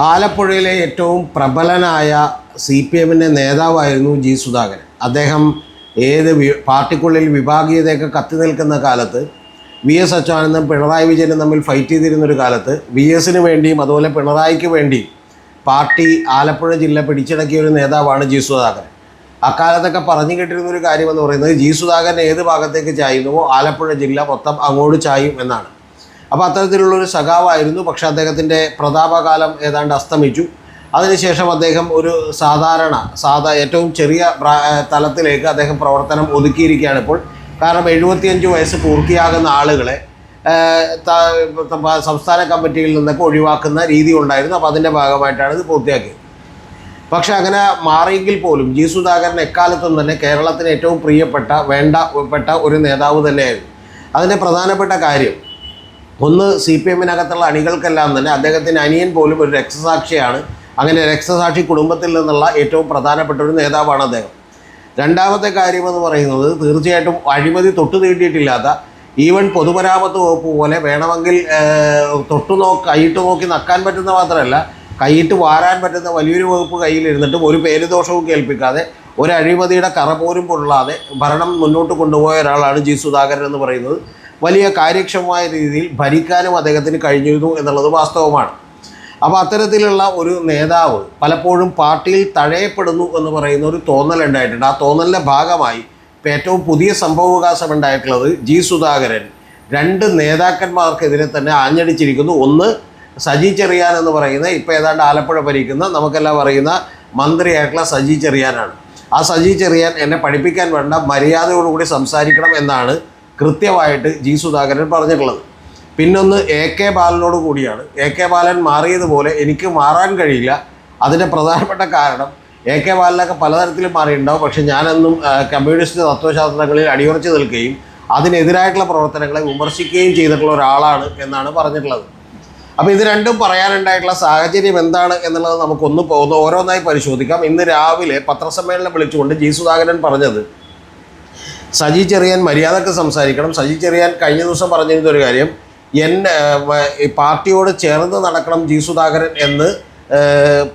ആലപ്പുഴയിലെ ഏറ്റവും പ്രബലനായ C P എമ്മിന്റെ നേതാവായിരുന്നു ജി സുധാകരൻ. അദ്ദേഹം ഏത് പാർട്ടിക്കുള്ളിൽ വിഭാഗീയതയൊക്കെ കത്തി നിൽക്കുന്ന കാലത്ത് വി എസ് അച്യുതാനന്ദൻ പിണറായി വിജയനും തമ്മിൽ ഫൈറ്റ് ചെയ്തിരുന്നൊരു കാലത്ത് വി എസിന് വേണ്ടിയും അതുപോലെ പിണറായിക്ക് വേണ്ടിയും പാർട്ടി ആലപ്പുഴ ജില്ല പിടിച്ചടക്കിയ ഒരു നേതാവാണ് ജി സുധാകരൻ. അക്കാലത്തൊക്കെ പറഞ്ഞു കേട്ടിരുന്ന ഒരു കാര്യമെന്ന് പറയുന്നത് ജി സുധാകരൻ ഏത് ഭാഗത്തേക്ക് ചായുന്നുവോ ആലപ്പുഴ ജില്ല മൊത്തം അങ്ങോട്ട് ചായും എന്നാണ്. അപ്പോൾ അത്തരത്തിലുള്ളൊരു സഖാവായിരുന്നു. പക്ഷേ അദ്ദേഹത്തിന്റെ പ്രതാപകാലം ഏതാണ്ട് അസ്തമിച്ചു. അതിനുശേഷം അദ്ദേഹം ഒരു സാധാരണ സാധാ ഏറ്റവും ചെറിയ തലത്തിലേക്ക് അദ്ദേഹം പ്രവർത്തനം ഒതുക്കിയിരിക്കുകയാണ് ഇപ്പോൾ. കാരണം എഴുപത്തിയഞ്ച് വയസ്സ് പൂർത്തിയാകുന്ന ആളുകളെ സംസ്ഥാന കമ്മിറ്റിയിൽ നിന്നൊക്കെ ഒഴിവാക്കുന്ന രീതി ഉണ്ടായിരുന്നു. അപ്പോൾ അതിന്റെ ഭാഗമായിട്ടാണ് ഇത് പൂർത്തിയാക്കിയത്. പക്ഷേ അങ്ങനെ മാറിയെങ്കിൽ പോലും ജി സുധാകരൻ എക്കാലത്തും തന്നെ കേരളത്തിന് ഏറ്റവും പ്രിയപ്പെട്ട വേണ്ടപ്പെട്ട ഒരു നേതാവ് തന്നെയായിരുന്നു. അതിന്റെ പ്രധാനപ്പെട്ട കാര്യം ഒന്ന് സി പി എമ്മിനകത്തുള്ള അണികൾക്കെല്ലാം തന്നെ അദ്ദേഹത്തിന്റെ അനിയൻ പോലും ഒരു രക്തസാക്ഷിയാണ്. അങ്ങനെ രക്തസാക്ഷി കുടുംബത്തിൽ നിന്നുള്ള ഏറ്റവും പ്രധാനപ്പെട്ട ഒരു നേതാവാണ് അദ്ദേഹം. രണ്ടാമത്തെ കാര്യമെന്ന് പറയുന്നത് തീർച്ചയായിട്ടും അഴിമതി തൊട്ടു തീട്ടിയിട്ടില്ലാത്ത ഈവൻ പൊതുമരാമത്ത് വകുപ്പ് പോലെ വേണമെങ്കിൽ തൊട്ടു നോ കൈയിട്ട് നോക്കി നക്കാൻ പറ്റുന്ന മാത്രമല്ല കൈയിട്ട് വാരാൻ പറ്റുന്ന വലിയൊരു വകുപ്പ് കയ്യിലിരുന്നിട്ടും ഒരു പേരുദോഷവും കേൾപ്പിക്കാതെ ഒരു അഴിമതിയുടെ കറ പോലും പൊള്ളാതെ ഭരണം മുന്നോട്ട് കൊണ്ടുപോയ ഒരാളാണ് ജി സുധാകരൻ എന്ന് പറയുന്നത്. വലിയ കാര്യക്ഷമമായ രീതിയിൽ ഭരിക്കാനും അദ്ദേഹത്തിന് കഴിഞ്ഞിരുന്നു എന്നുള്ളത് വാസ്തവമാണ്. അപ്പോൾ അത്തരത്തിലുള്ള ഒരു നേതാവ് പലപ്പോഴും പാർട്ടിയിൽ തഴയപ്പെടുന്നു എന്ന് പറയുന്ന ഒരു തോന്നൽ ഉണ്ടായിട്ടുണ്ട്. ആ തോന്നലിന്റെ ഭാഗമായി ഇപ്പോൾ ഏറ്റവും പുതിയ സംഭവവികാസം ഉണ്ടായിട്ടുള്ളത് ജി സുധാകരൻ രണ്ട് നേതാക്കന്മാർക്കെതിരെ തന്നെ ആഞ്ഞടിച്ചിരിക്കുന്നു. ഒന്ന് സജി ചെറിയാൻ എന്ന് പറയുന്ന ഇപ്പോൾ ഏതാണ്ട് ആലപ്പുഴ ഭരിക്കുന്ന നമുക്കെല്ലാം പറയുന്ന മന്ത്രിയായിട്ടുള്ള സജി ചെറിയാനാണ്. ആ സജി ചെറിയാൻ എന്നെ പഠിപ്പിക്കാൻ വേണ്ട മര്യാദയോടുകൂടി സംസാരിക്കണം എന്നാണ് കൃത്യമായിട്ട് ജി സുധാകരൻ പറഞ്ഞിട്ടുള്ളത്. പിന്നൊന്ന് എ കെ ബാലനോട് കൂടിയാണ്. എ കെ ബാലൻ മാറിയതുപോലെ എനിക്ക് മാറാൻ കഴിയില്ല. അതിന്റെ പ്രധാനപ്പെട്ട കാരണം എ കെ ബാലനൊക്കെ പലതരത്തിലും മാറിയിട്ടുണ്ടാവും. പക്ഷേ ഞാനെന്നും കമ്മ്യൂണിസ്റ്റ് തത്വശാസ്ത്രങ്ങളിൽ അടിയുറച്ച് നിൽക്കുകയും അതിനെതിരായിട്ടുള്ള പ്രവർത്തനങ്ങളെ വിമർശിക്കുകയും ചെയ്തിട്ടുള്ള ഒരാളാണ് എന്നാണ് പറഞ്ഞിട്ടുള്ളത്. അപ്പോൾ ഇത് രണ്ടും പറയാനുണ്ടായിട്ടുള്ള സാഹചര്യം എന്താണ് എന്നുള്ളത് നമുക്കൊന്ന് ഓരോന്നായി പരിശോധിക്കാം. ഇന്ന് രാവിലെ പത്രസമ്മേളനം വിളിച്ചുകൊണ്ട് ജി സുധാകരൻ പറഞ്ഞത് സജി ചെറിയാൻ മര്യാദയ്ക്ക് സംസാരിക്കണം. സജി ചെറിയാൻ കഴിഞ്ഞ ദിവസം പറഞ്ഞിരുന്ന ഒരു കാര്യം എൻ പാർട്ടിയോട് ചേർന്ന് നടക്കണം ജി സുധാകരൻ എന്ന്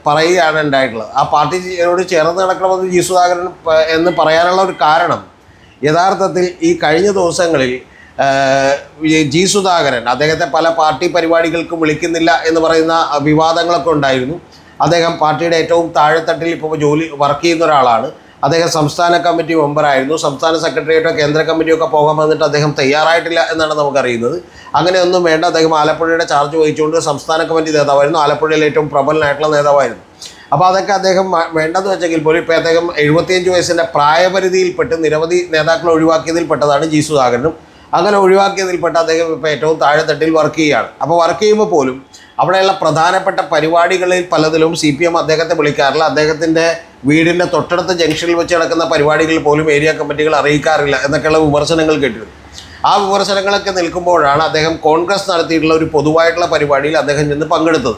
പറയുകയാണ് ഉണ്ടായിട്ടുള്ളത്. ആ പാർട്ടിയോട് ചേർന്ന് നടക്കണമെന്ന് ജി സുധാകരൻ എന്ന് പറയാനുള്ള ഒരു കാരണം യഥാർത്ഥത്തിൽ ഈ കഴിഞ്ഞ ദിവസങ്ങളിൽ ജി സുധാകരൻ അദ്ദേഹത്തെ പല പാർട്ടി പരിപാടികൾക്കും വിളിക്കുന്നില്ല എന്ന് പറയുന്ന വിവാദങ്ങളൊക്കെ ഉണ്ടായിരുന്നു. അദ്ദേഹം പാർട്ടിയുടെ ഏറ്റവും താഴെത്തട്ടിൽ ഇപ്പോൾ ജോലി വർക്ക് ചെയ്യുന്ന ഒരാളാണ്. അദ്ദേഹം സംസ്ഥാന കമ്മിറ്റി മെമ്പറായിരുന്നു സംസ്ഥാന സെക്രട്ടേറിയറ്റോ കേന്ദ്ര കമ്മിറ്റിയോ ഒക്കെ പോകാൻ വന്നിട്ട് അദ്ദേഹം തയ്യാറായിട്ടില്ല എന്നാണ് നമുക്കറിയുന്നത്. അങ്ങനെയൊന്നും വേണ്ട. അദ്ദേഹം ആലപ്പുഴയുടെ ചാർജ് വഹിച്ചുകൊണ്ട് സംസ്ഥാന കമ്മിറ്റി നേതാവായിരുന്നു. ആലപ്പുഴയിലെ ഏറ്റവും പ്രബലനായിട്ടുള്ള നേതാവായിരുന്നു. അപ്പോൾ അതൊക്കെ അദ്ദേഹം വേണ്ടെന്ന് വെച്ചെങ്കിൽ പോലും ഇപ്പോൾ അദ്ദേഹം എഴുപത്തിയഞ്ച് വയസ്സിന്റെ പ്രായപരിധിയിൽപ്പെട്ട് നിരവധി നേതാക്കളെ ഒഴിവാക്കിയതിൽപ്പെട്ടതാണ് ജി സുധാകരനും. അങ്ങനെ ഒഴിവാക്കിയതിൽപ്പെട്ട അദ്ദേഹം ഇപ്പോൾ ഏറ്റവും താഴെത്തട്ടിൽ വർക്ക് ചെയ്യുകയാണ്. അപ്പോൾ വർക്ക് ചെയ്യുമ്പോൾ പോലും അവിടെയുള്ള പ്രധാനപ്പെട്ട പരിപാടികളിൽ പലതിലും സി പി എം അദ്ദേഹത്തെ വിളിക്കാറില്ല. അദ്ദേഹത്തിന്റെ വീടിന്റെ തൊട്ടടുത്ത ജംഗ്ഷനിൽ വെച്ച് നടക്കുന്ന പരിപാടികളിൽ പോലും ഏരിയ കമ്മിറ്റികൾ അറിയിക്കാറില്ല എന്നൊക്കെയുള്ള വിമർശനങ്ങൾ കേട്ടിരുന്നു. ആ വിമർശനങ്ങളൊക്കെ നിൽക്കുമ്പോഴാണ് അദ്ദേഹം കോൺഗ്രസ് നടത്തിയിട്ടുള്ള ഒരു പൊതുവായിട്ടുള്ള പരിപാടിയിൽ അദ്ദേഹം ചെന്ന് പങ്കെടുത്തത്.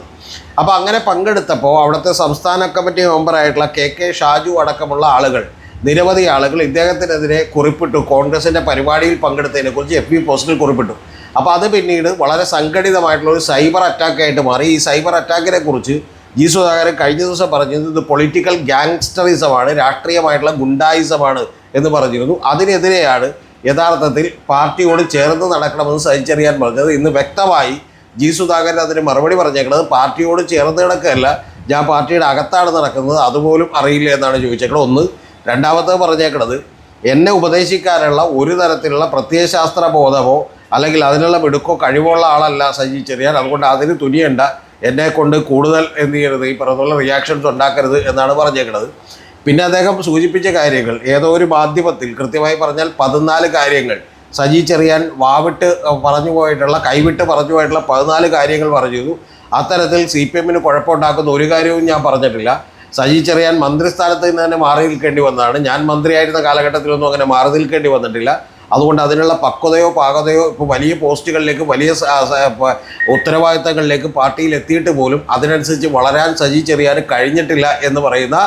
അപ്പോൾ അങ്ങനെ പങ്കെടുത്തപ്പോൾ അവിടുത്തെ സംസ്ഥാന കമ്മിറ്റി മെമ്പറായിട്ടുള്ള കെ കെ ഷാജു അടക്കമുള്ള ആളുകൾ നിരവധി ആളുകൾ ഇദ്ദേഹത്തിനെതിരെ കുറിപ്പിട്ടു. കോൺഗ്രസിന്റെ പരിപാടിയിൽ പങ്കെടുത്തതിനെക്കുറിച്ച് എഫ് ബി പോസ്റ്റിൽ കുറിപ്പിട്ടു. അപ്പോൾ അത് പിന്നീട് വളരെ സംഘടിതമായിട്ടുള്ള ഒരു സൈബർ അറ്റാക്കായിട്ട് മാറി. ഈ സൈബർ അറ്റാക്കിനെ കുറിച്ച് ജി സുധാകരൻ കഴിഞ്ഞ ദിവസം പറഞ്ഞത് ഇത് പൊളിറ്റിക്കൽ ഗ്യാങ്സ്റ്ററിസമാണ് രാഷ്ട്രീയമായിട്ടുള്ള ഗുണ്ടായിസമാണ് എന്ന് പറഞ്ഞിരുന്നു. അതിനെതിരെയാണ് യഥാർത്ഥത്തിൽ പാർട്ടിയോട് ചേർന്ന് നടക്കണമെന്ന് സഹിച്ചറിയാൻ പറഞ്ഞത്. ഇന്ന് വ്യക്തമായി ജി സുധാകരൻ അതിന് മറുപടി പറഞ്ഞേക്കുന്നത് പാർട്ടിയോട് ചേർന്ന് കിടക്കുകയല്ല ഞാൻ പാർട്ടിയുടെ അകത്താണ് നടക്കുന്നത് അതുപോലും അറിയില്ല എന്നാണ് ചോദിച്ചേക്കുന്നത്. ഒന്ന് രണ്ടാമത്തെ പറഞ്ഞേക്കണത് എന്നെ ഉപദേശിക്കാനുള്ള ഒരു തരത്തിലുള്ള പ്രത്യയശാസ്ത്ര ബോധമോ അല്ലെങ്കിൽ അതിനുള്ള മിടുക്കോ കഴിവുള്ള ആളല്ല സജി ചെറിയാൻ. അതുകൊണ്ട് അതിന് തുനിയണ്ട. എന്നെ കൊണ്ട് കൂടുതൽ എന്ത് ചെയ്യരുത് ഈ പറഞ്ഞുള്ള റിയാക്ഷൻസ് ഉണ്ടാക്കരുത് എന്നാണ് പറഞ്ഞേക്കുന്നത് പിന്നെ അദ്ദേഹം സൂചിപ്പിച്ച കാര്യങ്ങൾ ഏതോ ഒരു മാധ്യമത്തിൽ കൃത്യമായി പറഞ്ഞാൽ പതിനാല് കാര്യങ്ങൾ. സജി ചെറിയാൻ വാവിട്ട് പറഞ്ഞു പോയിട്ടുള്ള കൈവിട്ട് പറഞ്ഞു പോയിട്ടുള്ള പതിനാല് കാര്യങ്ങൾ പറഞ്ഞു അത്തരത്തിൽ സി പി എമ്മിന് കുഴപ്പമുണ്ടാക്കുന്ന ഒരു കാര്യവും ഞാൻ പറഞ്ഞിട്ടില്ല. സജി ചെറിയാൻ മന്ത്രിസ്ഥാനത്ത് നിന്ന് തന്നെ മാറി നിൽക്കേണ്ടി വന്നതാണ്. ഞാൻ മന്ത്രിയായിരുന്ന കാലഘട്ടത്തിലൊന്നും അങ്ങനെ മാറി നിൽക്കേണ്ടി വന്നിട്ടില്ല. അതുകൊണ്ട് അതിനുള്ള പക്വതയോ പാകതയോ ഇപ്പോൾ വലിയ പോസ്റ്റുകളിലേക്ക് വലിയ ഉത്തരവാദിത്തങ്ങളിലേക്ക് പാർട്ടിയിൽ എത്തിയിട്ട് പോലും അതിനനുസരിച്ച് വളരാൻ സജി ചെറിയാൻ കഴിഞ്ഞിട്ടില്ല എന്ന് പറയുന്ന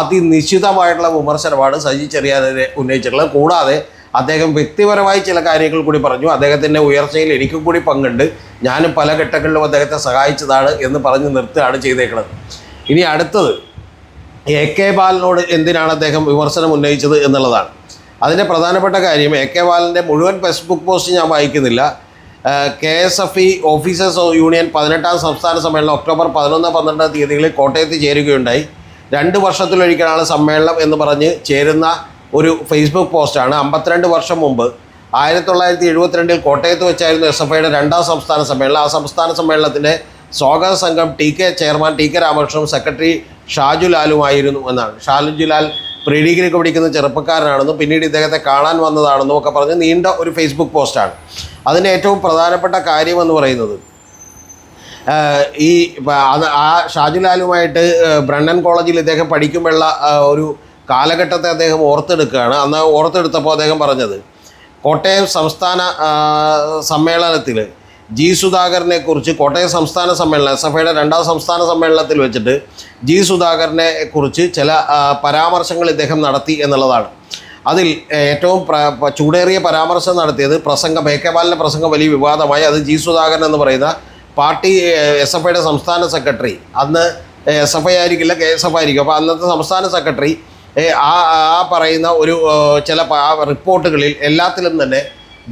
അതിനിശ്ചിതമായിട്ടുള്ള വിമർശനമാണ് സജി ചെറിയാനെതിരെ ഉന്നയിച്ചിട്ടുള്ളത്. കൂടാതെ അദ്ദേഹം വ്യക്തിപരമായി ചില കാര്യങ്ങൾ കൂടി പറഞ്ഞു. അദ്ദേഹത്തിന്റെ ഉയർച്ചയിൽ എനിക്കും കൂടി പങ്കുണ്ട്. ഞാനും പല ഘട്ടങ്ങളിലും അദ്ദേഹത്തെ സഹായിച്ചതാണ് എന്ന് പറഞ്ഞ് നിർത്തുകയാണ് ചെയ്തേക്കുന്നത്. ഇനി അടുത്തത്. എ കെ ബാലനോട് എന്തിനാണ് അദ്ദേഹം വിമർശനം ഉന്നയിച്ചത് എന്നുള്ളതാണ്. അതിന്റെ പ്രധാനപ്പെട്ട കാര്യം എ കെ ബാലന്റെ മുഴുവൻ ഫേസ്ബുക്ക് പോസ്റ്റ് ഞാൻ വായിക്കുന്നില്ല. K S F E officers union പതിനെട്ടാം സംസ്ഥാന സമ്മേളനം ഒക്ടോബർ പതിനൊന്ന് പന്ത്രണ്ട് തീയതികളിൽ കോട്ടയത്ത് ചേരുകയുണ്ടായി. രണ്ട് വർഷത്തിലൊരിക്കലാണ് സമ്മേളനം എന്ന് പറഞ്ഞ് ചേരുന്ന ഒരു ഫേസ്ബുക്ക് പോസ്റ്റാണ് അമ്പത്തിരണ്ട് വർഷം മുമ്പ് ആയിരത്തി തൊള്ളായിരത്തി എഴുപത്തിരണ്ടിൽ കോട്ടയത്ത് വെച്ചായിരുന്നു എസ് എഫ് ഐയുടെ രണ്ടാം സംസ്ഥാന സമ്മേളനം. ആ സംസ്ഥാന സമ്മേളനത്തിന്റെ സ്വാഗത സംഘം T K chairman T K രാമകൃഷ്ണനും secretary Shaju ലാലുമായിരുന്നു എന്നാണ്. ഷാജുലാൽ പ്രീ ഡിഗ്രിക്ക് പഠിക്കുന്ന ചെറുപ്പക്കാരനാണെന്നും പിന്നീട് ഇദ്ദേഹത്തെ കാണാൻ വന്നതാണെന്നും ഒക്കെ പറഞ്ഞ് നീണ്ട ഒരു ഫേസ്ബുക്ക് പോസ്റ്റാണ് അതിന്റെ ഏറ്റവും പ്രധാനപ്പെട്ട കാര്യമെന്ന് പറയുന്നത് ഈ ആ ഷാജുലാലുമായിട്ട് ബ്രണ്ടൻ കോളേജിൽ ഇദ്ദേഹം പഠിക്കുമ്പോഴുള്ള ഒരു കാലഘട്ടത്തെ അദ്ദേഹം ഓർത്തെടുക്കുകയാണ്. അന്ന് ഓർത്തെടുത്തപ്പോൾ അദ്ദേഹം പറഞ്ഞത് കോട്ടയം സംസ്ഥാന സമ്മേളനത്തിൽ ജി സുധാകരനെ കുറിച്ച് കോട്ടയം സംസ്ഥാന സമ്മേളനം എസ് എഫ് ഐയുടെ രണ്ടാം സംസ്ഥാന സമ്മേളനത്തിൽ വെച്ചിട്ട് ജി സുധാകരനെ കുറിച്ച് ചില പരാമർശങ്ങൾ ഇദ്ദേഹം നടത്തി എന്നുള്ളതാണ്. അതിൽ ഏറ്റവും ചൂടേറിയ പരാമർശം നടത്തിയത് പ്രസംഗം എ കെ ബാലിന്റെ പ്രസംഗം വലിയ വിവാദമായി. അത് ജി സുധാകരൻ എന്ന് പറയുന്ന പാർട്ടി എസ് എഫ് ഐയുടെ സംസ്ഥാന സെക്രട്ടറി. അന്ന് എസ് എഫ് ഐ ആയിരിക്കില്ല കെ എസ് എഫ് ആയിരിക്കും. അപ്പോൾ അന്നത്തെ സംസ്ഥാന സെക്രട്ടറി ആ ആ പറയുന്ന ഒരു ചില റിപ്പോർട്ടുകളിൽ എല്ലാത്തിലും തന്നെ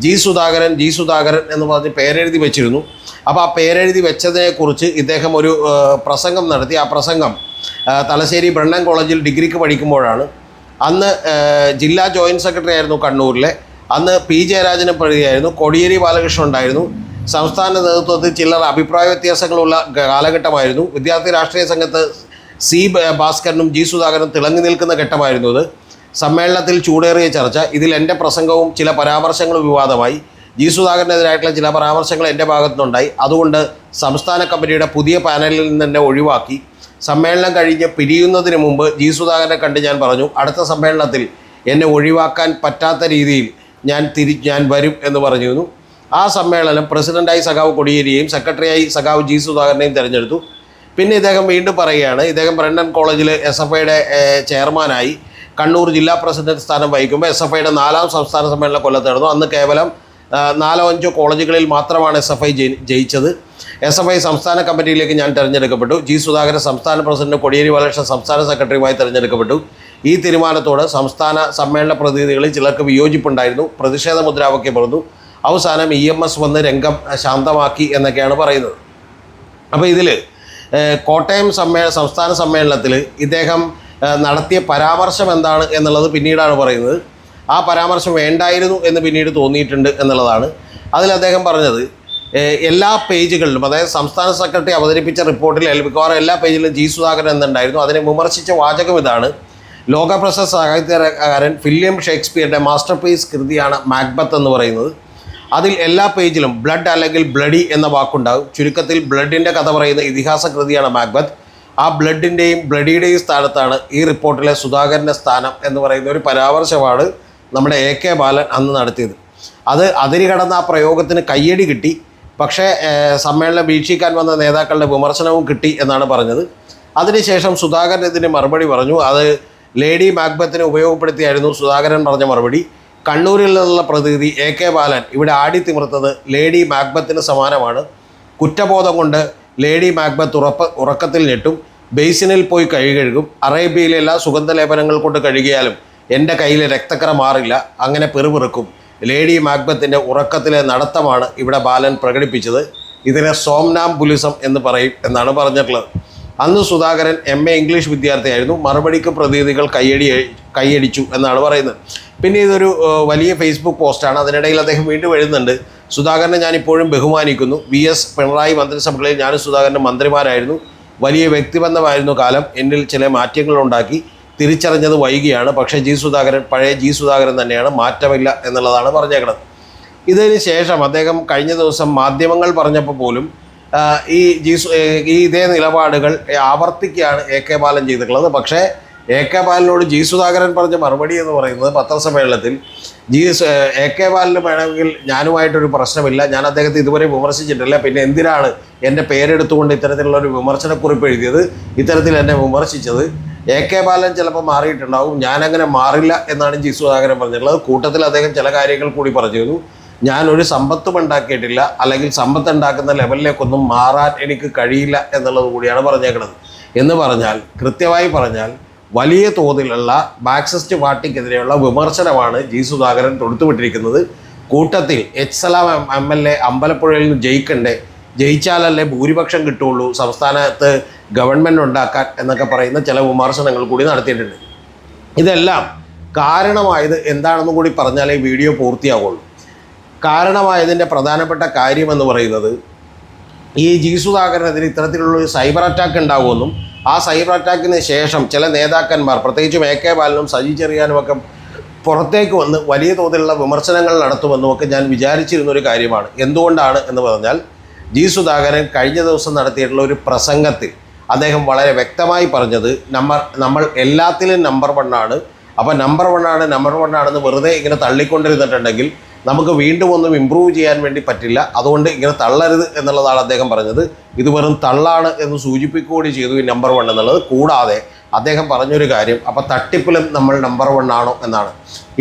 ജി സുധാകരൻ ജി സുധാകരൻ എന്ന് പറഞ്ഞ് പേരെഴുതി വെച്ചിരുന്നു. അപ്പോൾ ആ പേരെഴുതി വെച്ചതിനെക്കുറിച്ച് ഇദ്ദേഹം ഒരു പ്രസംഗം നടത്തി. ആ പ്രസംഗം തലശ്ശേരി ബ്രണ്ണൻ കോളേജിൽ ഡിഗ്രിക്ക് പഠിക്കുമ്പോഴാണ്. അന്ന് ജില്ലാ ജോയിന്റ് സെക്രട്ടറി ആയിരുന്നു കണ്ണൂരിലെ. അന്ന് പി ജയരാജനെ പ്രതിയായിരുന്നു. കോടിയേരി ബാലകൃഷ്ണൻ ഉണ്ടായിരുന്നു. സംസ്ഥാന നേതൃത്വത്തിൽ ചിലർ അഭിപ്രായ വ്യത്യാസങ്ങളുള്ള കാലഘട്ടമായിരുന്നു. വിദ്യാർത്ഥി രാഷ്ട്രീയ സംഘത്ത് സി ഭാസ്കരനും ജി സുധാകരനും തിളങ്ങി നിൽക്കുന്ന ഘട്ടമായിരുന്നു ഇത് സമ്മേളനത്തിൽ ചൂടേറിയ ചർച്ച. ഇതിൽ എന്റെ പ്രസംഗവും ചില പരാമർശങ്ങളും വിവാദമായി. ജി സുധാകരനെതിരായിട്ടുള്ള ചില പരാമർശങ്ങൾ എന്റെ ഭാഗത്തുനിന്നുണ്ടായി. അതുകൊണ്ട് സംസ്ഥാന കമ്മിറ്റിയുടെ പുതിയ പാനലിൽ നിന്ന് എന്നെ ഒഴിവാക്കി. സമ്മേളനം കഴിഞ്ഞ് പിരിയുന്നതിന് മുമ്പ് ജി സുധാകരനെ കണ്ട് ഞാൻ പറഞ്ഞു അടുത്ത സമ്മേളനത്തിൽ എന്നെ ഒഴിവാക്കാൻ പറ്റാത്ത രീതിയിൽ ഞാൻ തിരി ഞാൻ വരും എന്ന് പറഞ്ഞിരുന്നു. ആ സമ്മേളനം പ്രസിഡന്റായി സഖാവ് കൊടിയേരിയെയും സെക്രട്ടറിയായി സഖാവ് ജി സുധാകരനെയും തിരഞ്ഞെടുത്തു. പിന്നെ ഇദ്ദേഹം വീണ്ടും പറയുകയാണ് ഇദ്ദേഹം ബ്രണ്ടൻ കോളേജിൽ എസ് എഫ് ഐയുടെ ചെയർമാനായി. കണ്ണൂർ ജില്ലാ പ്രസിഡന്റ് സ്ഥാനം വഹിക്കുമ്പോൾ എസ് എഫ് ഐയുടെ നാലാം സംസ്ഥാന സമ്മേളനം കൊല്ലത്ത് നടന്നു അന്ന് കേവലം നാലോ അഞ്ചോ കോളേജുകളിൽ മാത്രമാണ് എസ് എഫ് ഐ ജയിച്ചത്. എസ് എഫ് ഐ സംസ്ഥാന കമ്മിറ്റിയിലേക്ക് ഞാൻ തിരഞ്ഞെടുക്കപ്പെട്ടു. ജി സുധാകരൻ സംസ്ഥാന പ്രസിഡന്റ് കൊടിയേരി ബാലകൃഷ്ണൻ സംസ്ഥാന സെക്രട്ടറിയുമായി തിരഞ്ഞെടുക്കപ്പെട്ടു. ഈ തീരുമാനത്തോട് സംസ്ഥാന സമ്മേളന പ്രതിനിധികളിൽ ചിലർക്ക് വിയോജിപ്പുണ്ടായിരുന്നു. പ്രതിഷേധ മുദ്രാവാക്യം പറഞ്ഞു അവസാനം ഇ എം എസ് വന്ന് രംഗം ശാന്തമാക്കി എന്നൊക്കെയാണ് പറയുന്നത്. അപ്പോൾ ഇതിൽ കോട്ടയം സമ്മേ സംസ്ഥാന സമ്മേളനത്തിൽ ഇദ്ദേഹം നടത്തിയ പരാമർശം എന്താണ് എന്നുള്ളത് പിന്നീടാണ് പറയുന്നത്. ആ പരാമർശം വേണ്ടായിരുന്നു എന്ന് പിന്നീട് തോന്നിയിട്ടുണ്ട് എന്നുള്ളതാണ്. അതിൽ അദ്ദേഹം പറഞ്ഞത് എല്ലാ പേജുകളിലും അതായത് സംസ്ഥാന സെക്രട്ടറി അവതരിപ്പിച്ച റിപ്പോർട്ടിൽ മിക്കവാറും എല്ലാ പേജിലും ജി സുധാകരൻ എന്നുണ്ടായിരുന്നു അതിനെ വിമർശിച്ച വാചകം ഇതാണ്. ലോകപ്രശസ്ത സാഹിത്യകാരൻ ഫിലിം ഷേക്സ്പിയറുടെ മാസ്റ്റർ പീസ് കൃതിയാണ് മാക്ബത്ത് എന്ന് പറയുന്നത്. അതിൽ എല്ലാ പേജിലും ബ്ലഡ് അല്ലെങ്കിൽ ബ്ലഡി എന്ന വാക്കുണ്ടാകും. ചുരുക്കത്തിൽ ബ്ലഡിന്റെ കഥ പറയുന്ന ഇതിഹാസ കൃതിയാണ് മാക്ബത്ത്. ആ ബ്ലഡിന്റെയും ബ്ലഡിയുടെയും സ്ഥാനത്താണ് ഈ റിപ്പോർട്ടിലെ സുധാകരന്റെ സ്ഥാനം എന്ന് പറയുന്ന ഒരു പരാമർശമാണ് നമ്മുടെ എ കെ ബാലൻ അന്ന് നടത്തിയത്. അത് അതിരി കടന്ന ആ പ്രയോഗത്തിന് കയ്യടി കിട്ടി. പക്ഷേ സമ്മേളനം വീക്ഷിക്കാൻ വന്ന നേതാക്കളുടെ വിമർശനവും കിട്ടി എന്നാണ് പറഞ്ഞത്. അതിനുശേഷം സുധാകരൻ ഇതിന് മറുപടി പറഞ്ഞു. അത് ലേഡി മാക്ബത്തിനെ ഉപയോഗപ്പെടുത്തിയായിരുന്നു സുധാകരൻ പറഞ്ഞ മറുപടി. കണ്ണൂരിൽ നിന്നുള്ള പ്രതിനിധി എ കെ ബാലൻ ഇവിടെ ആടി ആടിത്തിമിർത്തത് ലേഡി മാക്ബത്തിന് സമാനമാണ്. കുറ്റബോധം കൊണ്ട് ലേഡി മാക്ബത്ത് ഉറപ്പ് ഉറക്കത്തിൽ ഞെട്ടും ബേസിനിൽ പോയി കൈ കഴുകും അറേബ്യയിലെ എല്ലാ സുഗന്ധലേപനങ്ങൾ കൊണ്ട് കഴുകിയാലും എന്റെ കയ്യിലെ രക്തക്കറ മാറില്ല അങ്ങനെ പെറുപിറുക്കും. ലേഡി മാക്ബത്തിന്റെ ഉറക്കത്തിലെ നടത്തമാണ് ഇവിടെ ബാലൻ പ്രകടിപ്പിച്ചത്. ഇതിനെ സോംനാം സോംനാംബുലിസം എന്ന് പറയും എന്നാണ് പറഞ്ഞിട്ടുള്ളത്. അന്ന് സുധാകരൻ എം എ ഇംഗ്ലീഷ് വിദ്യാർത്ഥിയായിരുന്നു. മറുപടിക്ക് പ്രതിനിധികൾ കയ്യടി കൈയടിച്ചു എന്നാണ് പറയുന്നത്. പിന്നെ ഇതൊരു വലിയ ഫേസ്ബുക്ക് പോസ്റ്റാണ് അതിനിടയിൽ അദ്ദേഹം വീണ്ടും എഴുതുന്നുണ്ട്. സുധാകരനെ ഞാൻ ഇപ്പോഴും ബഹുമാനിക്കുന്നു. വി എസ് പിണറായി മന്ത്രിസഭകളിൽ ഞാനും സുധാകരന്റെ മന്ത്രിമാരായിരുന്നു. വലിയ വ്യക്തിബന്ധമായിരുന്നു കാലം. എന്നിൽ ചില മാറ്റങ്ങളുണ്ടാക്കി തിരിച്ചറിഞ്ഞത് വൈകിയാണ്. പക്ഷേ ജി സുധാകരൻ പഴയ ജി സുധാകരൻ തന്നെയാണ് മാറ്റമില്ല എന്നുള്ളതാണ് പറഞ്ഞേക്കുന്നത് ഇതിന് ശേഷം അദ്ദേഹം കഴിഞ്ഞ ദിവസം മാധ്യമങ്ങൾ പറഞ്ഞപ്പോൾ പോലും ഈ ജി ഈ ഇതേ നിലപാടുകൾ ആവർത്തിക്കുകയാണ് എ കെ ബാലൻ ചെയ്തിട്ടുള്ളത്. പക്ഷേ എ കെ ബാലനോട് ജി സുധാകരൻ പറഞ്ഞ മറുപടി എന്ന് പറയുന്നത് പത്രസമ്മേളനത്തിൽ ജി എ കെ ബാലന് വേണമെങ്കിൽ ഞാനുമായിട്ടൊരു പ്രശ്നമില്ല. ഞാൻ അദ്ദേഹത്തെ ഇതുവരെ വിമർശിച്ചിട്ടില്ല. പിന്നെ എന്തിനാണ് എന്റെ പേരെടുത്തുകൊണ്ട് ഇത്തരത്തിലുള്ള ഒരു വിമർശനക്കുറിപ്പ് എഴുതിയത്? ഇത്തരത്തിൽ എന്നെ വിമർശിച്ചത്. എ കെ ബാലൻ ചിലപ്പോൾ മാറിയിട്ടുണ്ടാവും. ഞാനങ്ങനെ മാറില്ല എന്നാണ് ജി സുധാകരൻ പറഞ്ഞിട്ടുള്ളത്. കൂട്ടത്തിൽ അദ്ദേഹം ചില കാര്യങ്ങൾ കൂടി പറഞ്ഞിരുന്നു. ഞാൻ ഒരു സമ്പത്തും ഉണ്ടാക്കിയിട്ടില്ല. അല്ലെങ്കിൽ സമ്പത്ത് ഉണ്ടാക്കുന്ന ലെവലിലേക്കൊന്നും മാറാൻ എനിക്ക് കഴിയില്ല എന്നുള്ളത് കൂടിയാണ് പറഞ്ഞേക്കുന്നത് എന്ന് പറഞ്ഞാൽ കൃത്യമായി പറഞ്ഞാൽ വലിയ തോതിലുള്ള മാർക്സിസ്റ്റ് പാർട്ടിക്കെതിരെയുള്ള വിമർശനമാണ് ജി സുധാകരൻ തൊടുത്തുവിട്ടിരിക്കുന്നത്. കൂട്ടത്തിൽ H Salam M L A അമ്പലപ്പുഴയിൽ നിന്ന് ജയിക്കണ്ടേ? ജയിച്ചാലല്ലേ ഭൂരിപക്ഷം കിട്ടുള്ളൂ? സംസ്ഥാനത്ത് ഗവൺമെന്റ് ഉണ്ടാക്കാൻ എന്നൊക്കെ പറയുന്ന ചില വിമർശനങ്ങൾ കൂടി നടത്തിയിട്ടുണ്ട്. ഇതെല്ലാം കാരണമായത് എന്താണെന്നും കൂടി പറഞ്ഞാലേ വീഡിയോ പൂർത്തിയാവുള്ളൂ. കാരണമായതിന്റെ പ്രധാനപ്പെട്ട കാര്യമെന്ന് പറയുന്നത് ഈ ജി സുധാകരനെതിരെ ഇത്തരത്തിലുള്ള ഒരു സൈബർ അറ്റാക്ക് ഉണ്ടാകുമെന്നും ആ സൈബർ അറ്റാക്കിന് ശേഷം ചില നേതാക്കന്മാർ പ്രത്യേകിച്ചും എ കെ ബാലനും സജി ചെറിയാനും ഒക്കെ പുറത്തേക്ക് വന്ന് വലിയ തോതിലുള്ള വിമർശനങ്ങൾ നടത്തുമെന്നും ഒക്കെ ഞാൻ വിചാരിച്ചിരുന്ന ഒരു കാര്യമാണ്. എന്തുകൊണ്ടാണ് എന്ന് പറഞ്ഞാൽ ജി സുധാകരൻ കഴിഞ്ഞ ദിവസം നടത്തിയിട്ടുള്ള ഒരു പ്രസംഗത്തിൽ അദ്ദേഹം വളരെ വ്യക്തമായി പറഞ്ഞത് നമ്മൾ നമ്മൾ എല്ലാത്തിലും നമ്പർ വണ്ണാണ് അപ്പോൾ നമ്പർ വണ്ണാണ് നമ്പർ വണ്ണാണെന്ന് വെറുതെ ഇങ്ങനെ തള്ളിക്കൊണ്ടിരുന്നിട്ടുണ്ടെങ്കിൽ നമുക്ക് വീണ്ടും ഒന്നും ഇമ്പ്രൂവ് ചെയ്യാൻ വേണ്ടി പറ്റില്ല. അതുകൊണ്ട് ഇങ്ങനെ തള്ളരുത് എന്നുള്ളതാണ് അദ്ദേഹം പറഞ്ഞത്. ഇത് വെറും തള്ളാണ് എന്ന് സൂചിപ്പിക്കുകകൂടി ചെയ്തു ഈ നമ്പർ വൺ എന്നുള്ളത്. കൂടാതെ അദ്ദേഹം പറഞ്ഞൊരു കാര്യം. അപ്പോൾ തട്ടിപ്പിലും നമ്മൾ നമ്പർ വൺ ആണോ എന്നാണ്.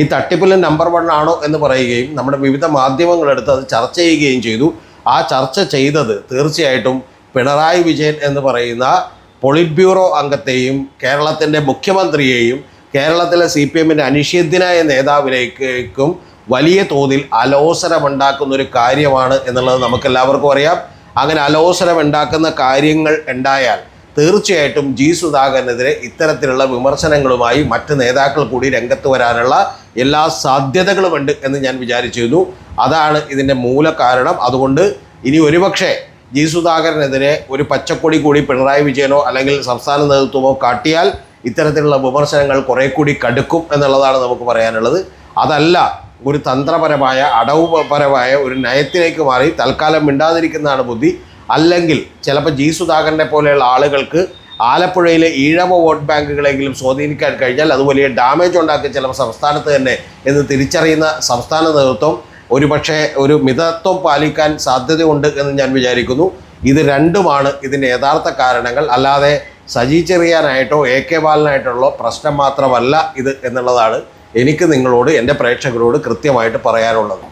ഈ തട്ടിപ്പിലും നമ്പർ വൺ ആണോ എന്ന് പറയുകയും നമ്മുടെ വിവിധ മാധ്യമങ്ങളെടുത്ത് അത് ചർച്ച ചെയ്യുകയും ചെയ്തു. ആ ചർച്ച ചെയ്തത് തീർച്ചയായിട്ടും പിണറായി വിജയൻ എന്ന് പറയുന്ന പൊളിറ്റ് ബ്യൂറോ അംഗത്തെയും കേരളത്തിന്റെ മുഖ്യമന്ത്രിയെയും കേരളത്തിലെ സി പി എമ്മിന്റെ അനിഷേധ്യനായ നേതാവിലേക്കും വലിയ തോതിൽ അലോസരമുണ്ടാക്കുന്ന ഒരു കാര്യമാണ് എന്നുള്ളത് നമുക്കെല്ലാവർക്കും അറിയാം. അങ്ങനെ അലോസരമുണ്ടാക്കുന്ന കാര്യങ്ങൾ ഉണ്ടായാൽ തീർച്ചയായിട്ടും ജി സുധാകരനെതിരെ ഇത്തരത്തിലുള്ള വിമർശനങ്ങളുമായി മറ്റ് നേതാക്കൾ കൂടി രംഗത്ത് വരാനുള്ള എല്ലാ സാധ്യതകളുമുണ്ട് എന്ന് ഞാൻ വിചാരിച്ചിരുന്നു. അതാണ് ഇതിന്റെ മൂല കാരണം. അതുകൊണ്ട് ഇനി ഒരുപക്ഷെ ജി സുധാകരനെതിരെ ഒരു പച്ചക്കൊടി കൂടി പിണറായി വിജയനോ അല്ലെങ്കിൽ സംസ്ഥാന നേതൃത്വമോ കാട്ടിയാൽ ഇത്തരത്തിലുള്ള വിമർശനങ്ങൾ കുറെ കൂടി കടുക്കും എന്നുള്ളതാണ് നമുക്ക് പറയാനുള്ളത്. അതല്ല ഒരു തന്ത്രപരമായ അടവുപരമായ ഒരു നയത്തിലേക്ക് മാറി തൽക്കാലം മിണ്ടാതിരിക്കുന്നതാണ് ബുദ്ധി. അല്ലെങ്കിൽ ചിലപ്പോൾ ജി സുധാകരനെ പോലെയുള്ള ആളുകൾക്ക് ആലപ്പുഴയിലെ ഈഴവ വോട്ട് ബാങ്കുകളെങ്കിലും സ്വാധീനിക്കാൻ കഴിഞ്ഞാൽ അത് വലിയ ഡാമേജ് ഉണ്ടാക്കി ചിലപ്പോൾ സംസ്ഥാനത്ത് തന്നെ എന്ന് തിരിച്ചറിയുന്ന സംസ്ഥാന നേതൃത്വം ഒരുപക്ഷെ ഒരു മിതത്വം പാലിക്കാൻ സാധ്യതയുണ്ട് എന്ന് ഞാൻ വിചാരിക്കുന്നു. ഇത് രണ്ടുമാണ് ഇതിന്റെ യഥാർത്ഥ കാരണങ്ങൾ. അല്ലാതെ സജി ചെറിയാനായിട്ടോ എ കെ ബാലനായിട്ടുള്ള പ്രശ്നം മാത്രമല്ല ഇത് എന്നുള്ളതാണ്. എനിക്ക് നിങ്ങളോട് എന്റെ പ്രേക്ഷകരോട് കൃത്യമായിട്ട് പറയാനുള്ളത്.